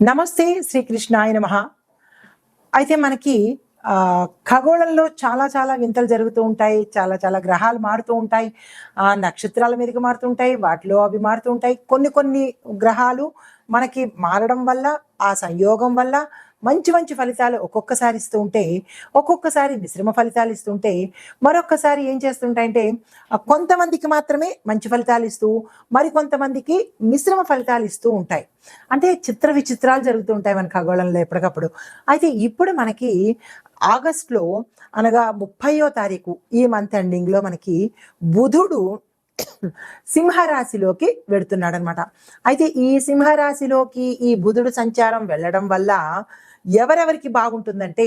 నమస్తే శ్రీకృష్ణాయ నమ. అయితే మనకి ఖగోళంలో చాలా చాలా వింతలు జరుగుతూ ఉంటాయి చాలా చాలా గ్రహాలు మారుతూ ఉంటాయి ఆ, నక్షత్రాల మీదకి మారుతూ ఉంటాయి వాటిలో అవి మారుతూ ఉంటాయి. కొన్ని కొన్ని గ్రహాలు మనకి మారడం వల్ల ఆ సంయోగం వల్ల మంచి మంచి ఫలితాలు ఒక్కొక్కసారి ఇస్తూ ఉంటే ఒక్కొక్కసారి మిశ్రమ ఫలితాలు ఇస్తుంటే మరొక్కసారి ఏం చేస్తుంటాయంటే కొంతమందికి మాత్రమే మంచి ఫలితాలు ఇస్తూ మరికొంతమందికి మిశ్రమ ఫలితాలు ఇస్తూ ఉంటాయి. అంటే చిత్ర విచిత్రాలు జరుగుతూ ఉంటాయి మన ఖగోళంలో ఎప్పటికప్పుడు. అయితే ఇప్పుడు మనకి ఆగస్ట్లో అనగా ముప్పయో తారీఖు ఈ మంత్ ఎండింగ్లో మనకి బుధుడు సింహరాశిలోకి వెడుతున్నాడు అనమాట అయితే ఈ సింహరాశిలోకి ఈ బుధుడు సంచారం వెళ్ళడం వల్ల ఎవరెవరికి బాగుంటుందంటే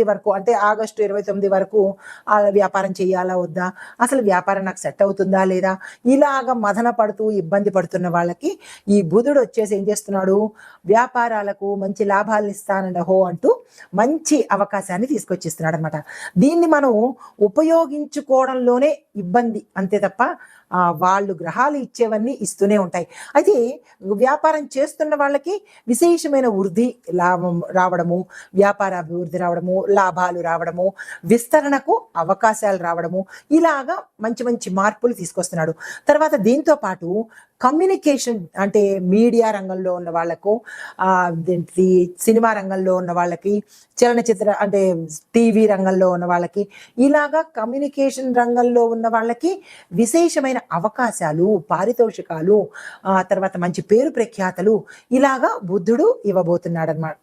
వరకు అంటే ఆగస్టు ఇరవై తొమ్మిది వరకు ఆ వ్యాపారం చేయాలా వద్దా? అసలు వ్యాపారం నాకు సెట్ అవుతుందా లేదా? ఇలాగ మదన పడుతూ ఇబ్బంది పడుతున్న వాళ్ళకి ఈ బుధుడు వచ్చేసి ఏం చేస్తున్నాడు? వ్యాపారాలకు మంచి లాభాలు ఇస్తానండి హో అంటూ మంచి అవకాశాన్ని తీసుకొచ్చిస్తున్నాడు అనమాట దీన్ని మనం ఉపయోగించుకోవడంలోనే ఇబ్బంది అంతే తప్ప వాళ్ళు గ్రహాలు ఇచ్చేవన్నీ ఇస్తూనే ఉంటాయి. అయితే వ్యాపారం చేస్తున్న వాళ్ళకి విశేషమైన వృద్ధి లాభం రావడము వ్యాపార అభివృద్ధి రావడము లాభాలు రావడము విస్తరణకు అవకాశాలు రావడము ఇలాగా మంచి మంచి మార్పులు తీసుకొస్తున్నాడు. తర్వాత దీంతో పాటు కమ్యూనికేషన్ అంటే మీడియా రంగంలో ఉన్న వాళ్ళకు సినిమా రంగంలో ఉన్న వాళ్ళకి చలనచిత్ర అంటే టీవీ రంగంలో ఉన్న వాళ్ళకి ఇలాగా కమ్యూనికేషన్ రంగంలో ఉన్న వాళ్ళకి విశేషమైన అవకాశాలు పారితోషికాలు ఆ తర్వాత మంచి పేరు ప్రఖ్యాతలు ఇలాగా బుద్ధుడు ఇవ్వబోతున్నాడు అనమాట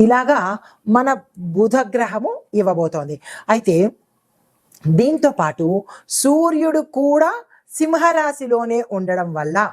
ఇలాగా మన బుధగ్రహము ఇవ్వబోతోంది. అయితే దీంతో పాటు సూర్యుడు కూడా సింహరాశిలోనే ఉండడం వల్ల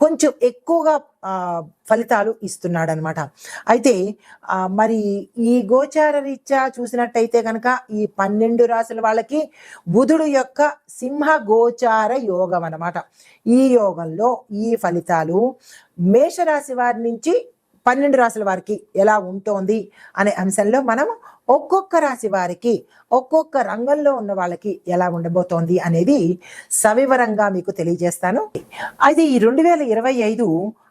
కొంచెం ఎక్కువగా ఫలితాలు ఇస్తున్నాడు అనమాట అయితే మరి ఈ గోచార రీత్యా చూసినట్టయితే కనుక ఈ పన్నెండు రాశుల వాళ్ళకి బుధుడు యొక్క సింహ గోచార యోగం అనమాట ఈ యోగంలో ఈ ఫలితాలు మేషరాశి వారి నుంచి పన్నెండు రాశుల వారికి ఎలా ఉంటోంది అనే అంశంలో మనం ఒక్కొక్క రాశి వారికి ఒక్కొక్క రంగంలో ఉన్న వాళ్ళకి ఎలా ఉండబోతోంది అనేది సవివరంగా మీకు తెలియజేస్తాను. అయితే ఈ రెండు వేల ఇరవై ఐదు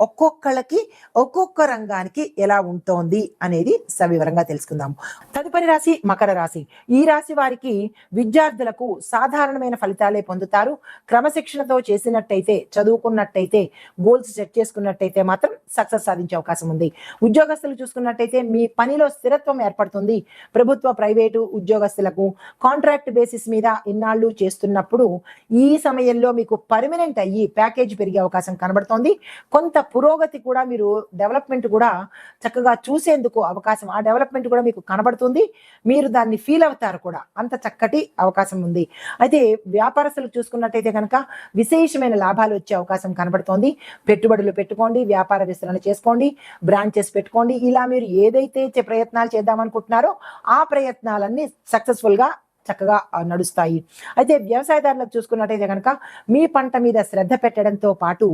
ఒక్కొక్కళ్ళకి ఒక్కొక్క రంగానికి ఎలా ఉంటోంది అనేది సవివరంగా తెలుసుకుందాము తదుపరి రాశి మకర రాశి. ఈ రాశి వారికి విద్యార్థులకు సాధారణమైన ఫలితాలే పొందుతారు. క్రమశిక్షణతో చేసినట్టయితే చదువుకున్నట్టయితే గోల్స్ సెట్ చేసుకున్నట్టయితే మాత్రం సక్సెస్ సాధించే అవకాశం ఉంది. ఉద్యోగస్తులు చూసుకున్నట్టయితే మీ పనిలో స్థిరత్వం ఏర్పడుతుంది. ప్రభుత్వ ప్రైవేటు ఉద్యోగస్తులకు కాంట్రాక్ట్ బేసిస్ మీద ఇన్నాళ్ళు చేస్తున్నప్పుడు ఈ సమయంలో మీకు పర్మనెంట్ అయ్యి ప్యాకేజ్ పెరిగే అవకాశం కనబడుతోంది. కొంత పురోగతి కూడా మీరు డెవలప్మెంట్ కూడా చక్కగా చూసేందుకు అవకాశం ఆ డెవలప్మెంట్ కూడా మీకు కనబడుతుంది. మీరు దాన్ని ఫీల్ అవుతారు కూడా. అంత చక్కటి అవకాశం ఉంది. అయితే వ్యాపారస్తులు చూసుకున్నట్టయితే కనుక విశేషమైన లాభాలు వచ్చే అవకాశం కనబడుతోంది. పెట్టుబడులు పెట్టుకోండి వ్యాపార విస్తరణ చేసుకోండి బ్రాంచెస్ పెట్టుకోండి. ఇలా మీరు ఏదైతే ప్రయత్నాలు చేద్దామనుకుంటున్నారో ఆ ప్రయత్నాలన్నీ సక్సెస్ఫుల్గా చక్కగా నడుస్తాయి. అయితే వ్యవసాయదారులకు చూసుకున్నట్టయితే కనుక మీ పంట మీద శ్రద్ధ పెట్టడంతో పాటు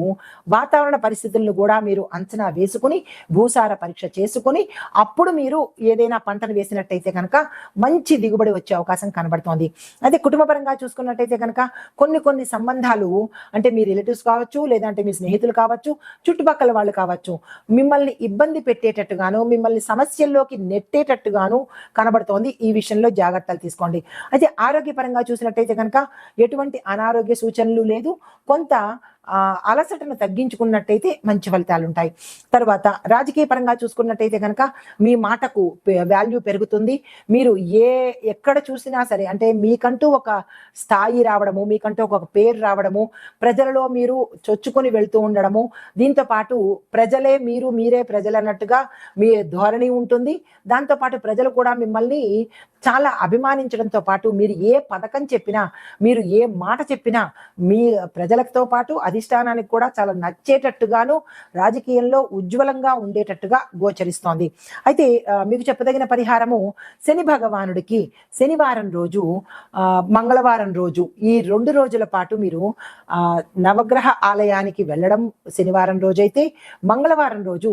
వాతావరణ పరిస్థితులను కూడా మీరు అంచనా వేసుకుని భూసార పరీక్ష చేసుకుని అప్పుడు మీరు ఏదైనా పంటను వేసినట్టయితే కనుక మంచి దిగుబడి వచ్చే అవకాశం కనబడుతోంది. అయితే కుటుంబపరంగా చూసుకున్నట్టయితే కనుక కొన్ని కొన్ని సంబంధాలు అంటే మీ రిలేటివ్స్ కావచ్చు లేదంటే మీ స్నేహితులు కావచ్చు చుట్టుపక్కల వాళ్ళు కావచ్చు మిమ్మల్ని ఇబ్బంది పెట్టేటట్టుగాను మిమ్మల్ని సమస్యల్లోకి నెట్టేటట్టుగాను కనబడుతోంది. ఈ విషయంలో జాగ్రత్తలు తీసుకోండి. అయితే ఆరోగ్యపరంగా చూసినట్టయితే కనుక ఎటువంటి అనారోగ్య సూచనలు లేదు. కొంత అలసటను తగ్గించుకున్నట్టయితే మంచి ఫలితాలు ఉంటాయి తర్వాత రాజకీయ పరంగా చూసుకున్నట్టయితే కనుక మీ మాటకు వాల్యూ పెరుగుతుంది. మీరు ఏ ఎక్కడ చూసినా సరే అంటే మీకంటూ ఒక స్థాయి రావడము మీకంటూ ఒక పేరు రావడము ప్రజలలో మీరు చొచ్చుకొని వెళ్తూ ఉండడము దీంతో పాటు ప్రజలే మీరు మీరే ప్రజలు అన్నట్టుగా మీ ధోరణి ఉంటుంది. దాంతోపాటు ప్రజలు కూడా మిమ్మల్ని చాలా అభిమానించడంతో పాటు మీరు ఏ పథకం చెప్పినా మీరు ఏ మాట చెప్పినా మీ ప్రజలతో పాటు అది అధిష్టానానికి కూడా చాలా నచ్చేటట్టుగాను రాజకీయంలో ఉజ్వలంగా ఉండేటట్టుగా గోచరిస్తోంది. అయితే మీకు చెప్పదగిన పరిహారము శని భగవానుడికి. శనివారం రోజు ఆ, మంగళవారం రోజు ఈ రెండు రోజుల పాటు మీరు ఆ, నవగ్రహ ఆలయానికి వెళ్ళడం శనివారం రోజైతే మంగళవారం రోజు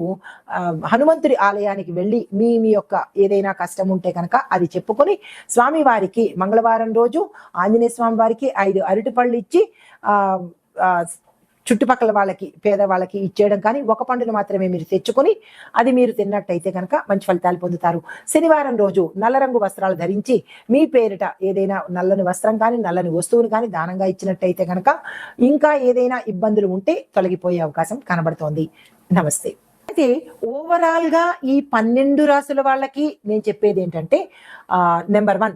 హనుమంతుడి ఆలయానికి వెళ్ళి మీ మీ యొక్క ఏదైనా కష్టం ఉంటే కనుక అది చెప్పుకొని స్వామివారికి మంగళవారం రోజు ఆంజనేయ స్వామి వారికి ఐదు అరటిపళ్ళు ఇచ్చి ఆ, చుట్టుపక్కల వాళ్ళకి పేదవాళ్ళకి ఇచ్చేయడం కానీ ఒక పండును మాత్రమే మీరు తెచ్చుకొని అది మీరు తిన్నట్టయితే కనుక మంచి ఫలితాలు పొందుతారు. శనివారం రోజు నల్ల రంగు వస్త్రాలు ధరించి మీ పేరిట ఏదైనా నల్లని వస్త్రం కానీ నల్లని వస్తువును కానీ దానంగా ఇచ్చినట్టయితే కనుక ఇంకా ఏదైనా ఇబ్బందులు ఉంటే తొలగిపోయే అవకాశం కనబడుతోంది. నమస్తే. అయితే ఓవరాల్గా ఈ పన్నెండు రాసుల వాళ్ళకి నేను చెప్పేది ఏంటంటే నెంబర్ వన్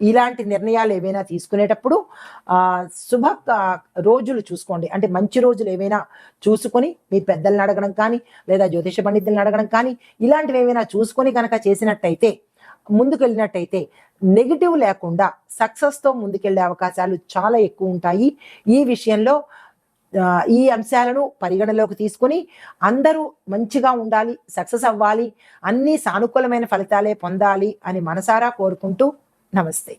ఇలాంటి నిర్ణయాలు ఏవైనా తీసుకునేటప్పుడు శుభ రోజులు చూసుకోండి. అంటే మంచి రోజులు ఏవైనా చూసుకొని మీ పెద్దల్ని అడగడం కానీ లేదా జ్యోతిష పండితులను అడగడం కానీ ఇలాంటివి ఏవైనా చూసుకొని కనుక చేసినట్టయితే ముందుకు వెళ్ళినట్టయితే నెగిటివ్ లేకుండా సక్సెస్తో ముందుకెళ్ళే అవకాశాలు చాలా ఎక్కువ ఉంటాయి. ఈ విషయంలో ఈ అంశాలను పరిగణలోకి తీసుకొని అందరూ మంచిగా ఉండాలి సక్సెస్ అవ్వాలి అన్ని సానుకూలమైన ఫలితాలే పొందాలి అని మనసారా కోరుకుంటూ నమస్తే